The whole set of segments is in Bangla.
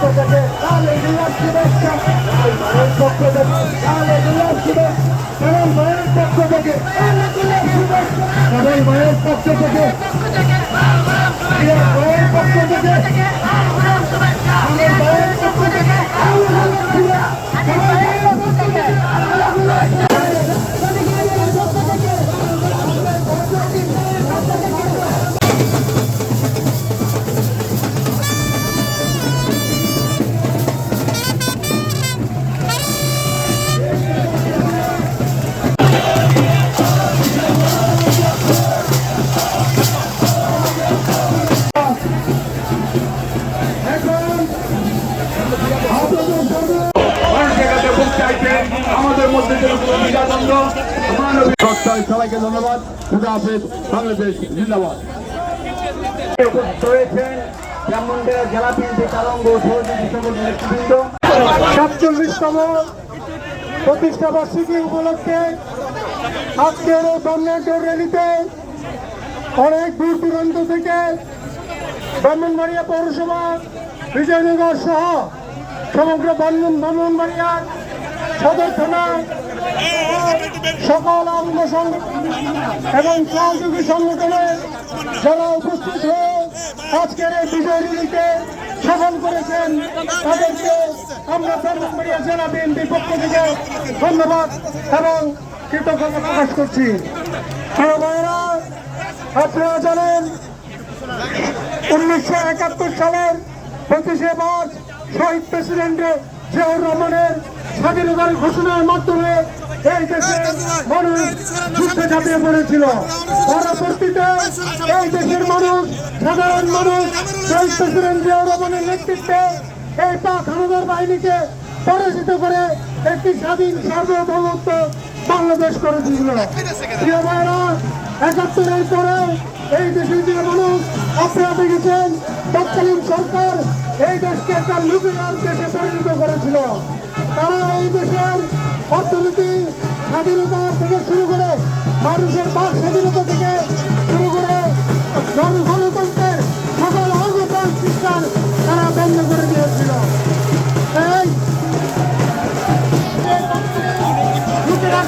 পক্ষ থেকে পক্ষ থেকে পক্ষ থেকে সাতচল্লিশতম প্রতিষ্ঠা বার্ষিকী উপলক্ষে আজকের এই বর্ণাঢ্য র্যালিতে অনেক দূর দূরান্ত থেকে ব্রাহ্মণবাড়িয়া পৌরসভা, বিজয়নগর সহ সমগ্র ব্রাহ্মণ ব্রাহ্মণবাড়িয়ার সদর থানা সকল সংগঠন এবং সহযোগী সংগঠনের যারা উপস্থিত হয়ে আজকের এই বিজয় র্যালিতে সফল করেছেন তাদেরকে আমরা ব্রাহ্মণবাড়িয়া জেলা বিএনপির পক্ষ থেকে ধন্যবাদ এবং কৃতজ্ঞতা প্রকাশ করছি। ভাইয়েরা, আপনারা জানেন উনিশশো একাত্তর সালের পঁচিশে মার্চ শহীদ প্রেসিডেন্ট জিয়াউর রহমানের স্বাধীনতার ঘোষণার মাধ্যমে এই দেশের মানুষ যুদ্ধে ঝাঁপিয়ে পড়েছিল। পরবর্তীতে এই দেশের মানুষ, সাধারণ মানুষ শহীদ প্রেসিডেন্ট জিয়াউর রহমানের নেতৃত্বে এই পাক হানাদার বাহিনীকে পরাজিত করে একটি স্বাধীন সার্বভৌমত্ব বাংলাদেশ করে দিয়েছিল। প্রিয় ভাইরা একাত্তরের পরে এই দেশের যে মানুষ আপনারা দেখেছেন, তৎকালীন সরকার এই দেশকে একটা লুবিনার দেশে পরিণত করেছিল। তারা এই দেশের অর্থনীতি স্বাধীনতা থেকে শুরু করে মানুষের বাক স্বাধীনতা থেকে শুরু করে গণতন্ত্রের সকল অঙ্গ প্রতিষ্ঠান তারা বন্ধ করে দিয়েছিল।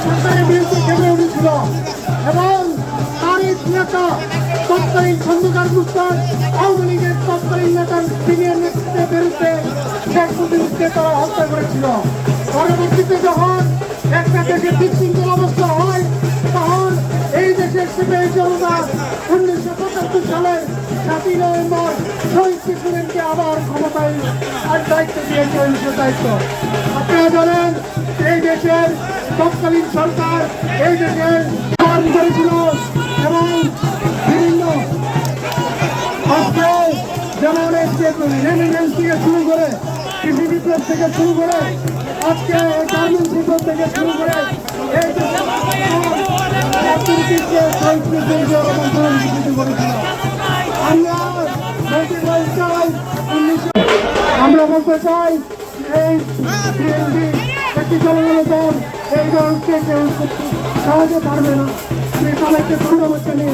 সরকারের বিরুদ্ধে খেলে উঠেছিল এবং তারই নেতা তৎকালীন খন্দকার মুস্তান আওয়ামী লীগের তৎকালীন নেতার সিনিয়র নেতৃত্বের বিরুদ্ধে শেখ মুজিবকে তারা হত্যা করেছিল। পরবর্তীতে যখন একটা দেশের বিশৃঙ্খল অবস্থা হয়, তখন এই দেশের সিপাহী জনতা উনিশশো পঁচাত্তর সালের সাতই নভেম্বর শহীদ প্রেসিডেন্টকে আবার ক্ষমতায় আর দায়িত্ব দিয়েছে উনিশশো দায়িত্ব আপনারা জানেন এই দেশের তৎকালীন সরকার এই দেশের করেছিল এবং রেমিডেন্স থেকে শুরু করে কৃষি বিপ্লব থেকে শুরু করে আজকে গার্মেন্টস বিপ্লব থেকে শুরু করে এই আমরা বলতে চাই এই একটি জনগণ দল সহজে পারবে না। সবাইকে ধন্যবাদ জানিয়ে